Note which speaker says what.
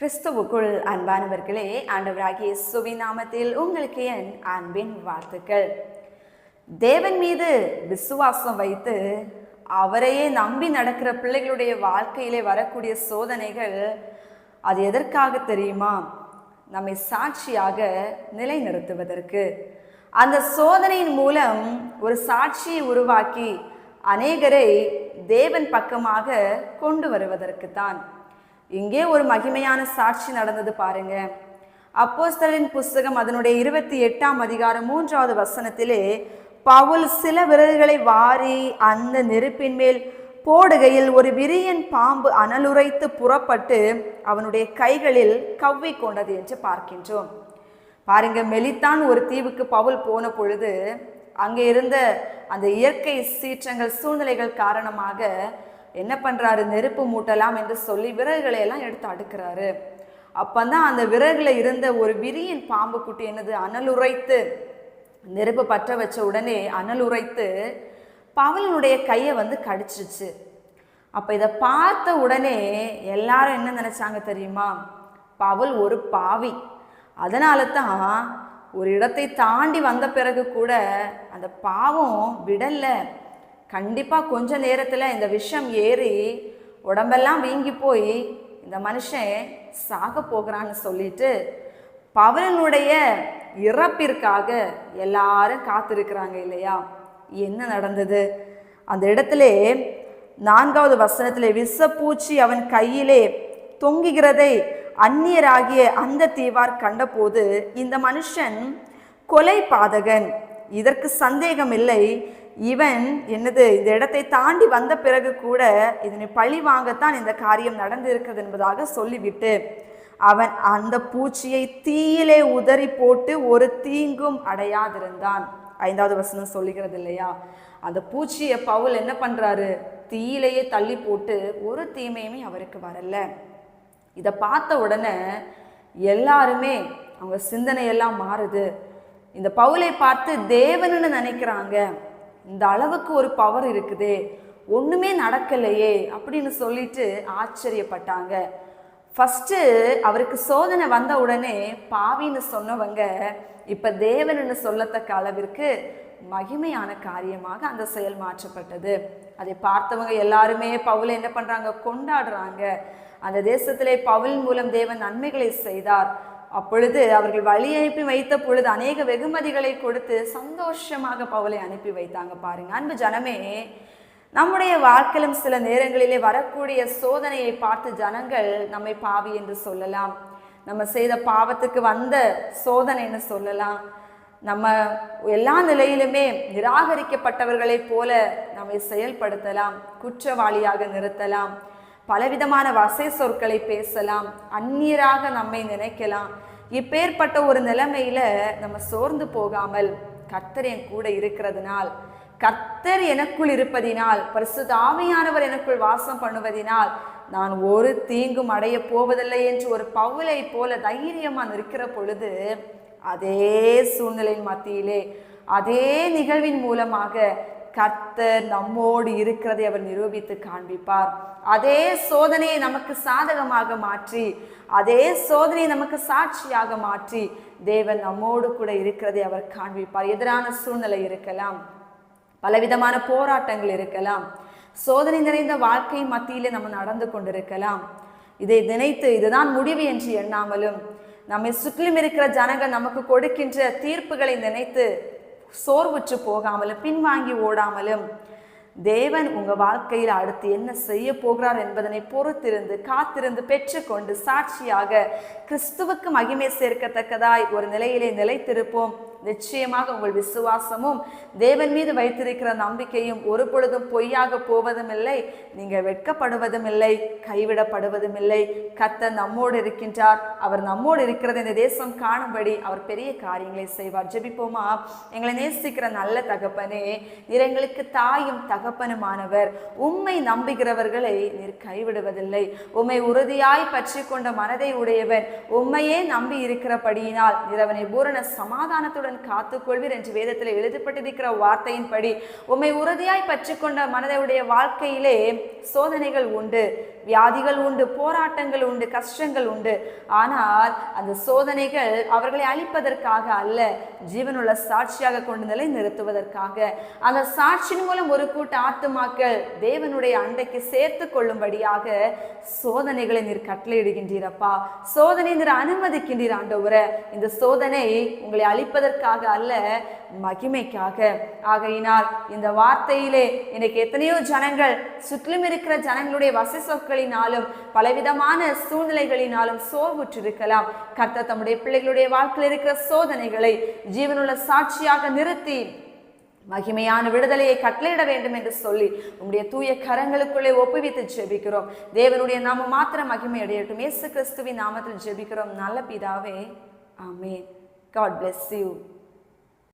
Speaker 1: கிறிஸ்துவுக்குள் அன்பானவர்களே ஆண்டவராகிய சுவிநாமத்தில் நாமத்தில் உங்களுக்கு என் அன்பின் வாழ்த்துக்கள். தேவன் மீது விசுவாசம் வைத்து அவரையே நம்பி நடக்கிற பிள்ளைகளுடைய வாழ்க்கையிலே வரக்கூடிய சோதனைகள் அது எதற்காக தெரியுமா? நம்மை சாட்சியாக நிலைநிறுத்துவதற்கு. அந்த சோதனையின் மூலம் ஒரு சாட்சியை உருவாக்கி அநேகரை தேவன் பக்கமாக கொண்டு வருவதற்கு தான் இங்கே ஒரு மகிமையான சாட்சி நடந்தது பாருங்க. அப்போஸ்தலின் புஸ்தகம் அதனுடைய இருபத்தி எட்டாம் அதிகாரம் மூன்றாவது வசனத்திலே பவுல் சில விரல்களை வாரி அந்த நெருப்பின் மேல் போடுகையில் ஒரு விரியன் பாம்பு அனலுரைத்து புறப்பட்டு அவனுடைய கைகளில் கவ்வி கொண்டது என்று பார்க்கின்றோம். பாருங்க மெலித்தான் ஒரு தீவுக்கு பவுல் போன பொழுது அங்கே இருந்த அந்த இயற்கை சீற்றங்கள் சூழ்நிலைகள் காரணமாக என்ன பண்ணுறாரு நெருப்பு மூட்டலாம் என்று சொல்லி விறகுகளை எல்லாம் எடுத்து அடுக்கிறாரு. அப்பந்தான் அந்த விறகுல இருந்த ஒரு விரியின் பாம்பு குட்டி என்னது? அனலுரைத்து நெருப்பு பற்ற வச்ச உடனே அனலுரைத்து பவலனுடைய கையை வந்து கடிச்சிருச்சு. அப்போ இதை பார்த்த உடனே எல்லாரும் என்ன நினச்சாங்க தெரியுமா? பவுல் ஒரு பாவி. அதனால தான் ஒரு இடத்தை தாண்டி வந்த பிறகு கூட அந்த பாவம் விடலை. கண்டிப்பாக கொஞ்ச நேரத்தில் இந்த விஷம் ஏறி உடம்பெல்லாம் வீங்கி போய் இந்த மனுஷன் சாக போகிறான்னு சொல்லிட்டு பவனனுடைய இறப்பிற்காக எல்லாரும் காத்திருக்கிறாங்க இல்லையா? என்ன நடந்தது? அந்த இடத்துல நான்காவது வசனத்தில் விஷப்பூச்சி அவன் கையிலே தொங்குகிறதை அந்நியராகிய அந்த தீவார் கண்டபோது இந்த மனுஷன் கொலை பாதகன் இதற்கு சந்தேகம் இல்லை இவன் என்னது இந்த இடத்தை தாண்டி வந்த பிறகு கூட இதனை பழி வாங்கத்தான் இந்த காரியம் நடந்திருக்கிறது என்பதாக சொல்லிவிட்டு அவன் அந்த பூச்சியை தீயிலே உதறி போட்டு ஒரு தீங்கும் அடையாதிருந்தான். ஐந்தாவது வசனம் சொல்லுகிறது இல்லையா? அந்த பூச்சியை பவுல் என்ன பண்றாரு? தீயிலேயே தள்ளி போட்டு ஒரு தீமையுமே அவருக்கு வரல. இதை பார்த்த உடனே எல்லாருமே அவங்க சிந்தனையெல்லாம் மாறுது. இந்த பவுலை பார்த்து தேவனுன்னு நினைக்கிறாங்க. இந்த அளவுக்கு ஒரு பவர் இருக்குது. ஒன்றுமே நடக்கலையே அப்படின்னு சொல்லிட்டு ஆச்சரியப்பட்டாங்க. ஃபஸ்ட்டு அவருக்கு சோதனை வந்த உடனே பாவின்னு சொன்னவங்க இப்போ தேவனுன்னு சொல்லத்தக்க அளவிற்கு மகிமையான காரியமாக அந்த செயல் மாற்றப்பட்டது. அதை பார்த்தவங்க எல்லாருமே பவுலை என்ன பண்ணுறாங்க கொண்டாடுறாங்க. அந்த தேசத்திலே பவுல் மூலம் தேவன் நன்மைகளை செய்தார். அப்பொழுது அவர்கள் வழி அனுப்பி வைத்த பொழுது அநேக வெகுமதிகளை கொடுத்து சந்தோஷமாக பவுலை அனுப்பி வைத்தாங்க பாருங்க. அன்பு ஜனமே நம்முடைய வாழ்க்கையிலும் சில நேரங்களிலே வரக்கூடிய சோதனையை பார்த்து ஜனங்கள் நம்மை பாவி என்று சொல்லலாம். நம்ம செய்த பாவத்துக்கு வந்த சோதனைன்னு சொல்லலாம். நம்ம எல்லா நிலையிலுமே நிராகரிக்கப்பட்டவர்களைப் போல நம்மை செயல்படுத்தலாம் குற்றவாளியாக நிறுத்தலாம். பலவிதமான வசை சொற்களை பேசலாம் அந்நியராக நம்மை நினைக்கலாம். இப்பேற்பட்ட ஒரு நிலைமையில நம்ம சோர்ந்து போகாமல் கர்த்தர் என் கூட இருக்கிறதுனால் கர்த்தர் எனக்குள் இருப்பதினால் பரிசுத்த எனக்குள் வாசம் பண்ணுவதினால் நான் ஒரு தீங்கும் அடைய போவதில்லை என்று ஒரு பவுலை போல தைரியமா நிற்கிற பொழுது அதே சூழ்நிலையின் மத்தியிலே அதே நிகழ்வின் மூலமாக கர்த்தர் நம்மோடு இருக்கிறதை அவர் நிரூபித்து காண்பிப்பார். அதே சோதனையை நமக்கு சாதகமாக மாற்றி அதே சோதனையை நமக்கு சாட்சியாக மாற்றி தேவன் நம்மோடு கூட இருக்கிறதை அவர் காண்பிப்பார். எதிரான சூழ்நிலை இருக்கலாம் பலவிதமான போராட்டங்கள் இருக்கலாம் சோதனை நிறைந்த வாழ்க்கை மத்தியிலே நம்ம நடந்து கொண்டிருக்கலாம். இதை நினைத்து இதுதான் முடிவு என்று எண்ணாமலும் நம்மை சுற்றிலும் இருக்கிற ஜனங்கள் நமக்கு கொடுக்கின்ற தீர்ப்புகளை நினைத்து சோர்வுற்று போகாமலும் பின்வாங்கி ஓடாமலும் தேவன் உங்கள் வாழ்க்கையில் அடுத்து என்ன செய்ய போகிறார் என்பதனை பொறுத்திருந்து காத்திருந்து பெற்றுக்கொண்டு சாட்சியாக கிறிஸ்துவுக்கு மகிமை சேர்க்கத்தக்கதாய் ஒரு நிலையிலே நிலைத்திருப்போம். நிச்சயமாக உங்கள் விசுவாசமும் தேவன் மீது வைத்திருக்கிற நம்பிக்கையும் ஒரு பொழுதும் பொய்யாக போவதும் இல்லை நீங்கள் வெட்கப்படுவதும் இல்லை கைவிடப்படுவதும் இல்லை கத்த நம்மோடு இருக்கின்றார். அவர் நம்மோடு இருக்கிறது. இந்த தேசம் காணும்படி அவர் பெரிய காரியங்களை செய்வார். ஜெபிப்போமா? எங்களை நேசிக்கிற நல்ல தகப்பனே நீர் எங்களுக்கு தாயும் தகப்பனுமானவர். உம்மை நம்புகிறவர்களை நீர் கைவிடுவதில்லை. உம்மை உறுதியாய் பற்றி கொண்ட மனதை உடையவன். உம்மையே நம்பி இருக்கிறபடியினால் நீர் அவனை பூரண சமாதானத்துடன் காத்துக்கொள்வீர் என்று வேதத்தில் எழுதப்பட்டிருக்கிற வார்த்தையின்படி. உம்மை உறுதியாய் பற்றிக்கொண்ட வாழ்க்கையிலே சோதனைகள் உண்டு வியாதிகள் உண்டு போராட்டங்கள் உண்டு கஷ்டங்கள் உண்டு. ஆனால் அந்த சோதனைகள் அவர்களை அழிப்பதற்காக அல்ல ஜீவனுள்ள சாட்சியாக கொண்டு நிலை நிறுத்துவதற்காக அந்த சாட்சியின் மூலம் ஒரு கூட்ட ஆத்துமாக்கள் தேவனுடைய அண்டைக்கு சேர்த்து கொள்ளும்படியாக சோதனைகளை நீர் கட்டளையிடுகின்றீரப்பா சோதனை நீர் அனுமதிக்கின்றீர் ஆண்டவரை. இந்த சோதனை உங்களை அழிப்பதற்கு அழிப்பதற்காக அல்ல மகிமைக்காக. ஆகையினால் இந்த வார்த்தையிலே இன்னைக்கு எத்தனையோ ஜனங்கள் சுற்றிலும் இருக்கிற ஜனங்களுடைய வசை சொற்களினாலும் பலவிதமான சூழ்நிலைகளினாலும் சோர்வுற்றிருக்கலாம். கர்த்தர் தம்முடைய பிள்ளைகளுடைய வாழ்க்கையில் இருக்கிற சோதனைகளை ஜீவனுள்ள சாட்சியாக நிறுத்தி மகிமையான விடுதலையை கட்டளையிட வேண்டும் என்று சொல்லி உங்களுடைய தூய கரங்களுக்குள்ளே ஒப்புவித்து ஜெபிக்கிறோம். தேவனுடைய நாம மாத்திரம் மகிமை அடையட்டும் இயேசு கிறிஸ்துவின் நாமத்தில் ஜெபிக்கிறோம். நல்ல பிதாவே ஆமென். God bless you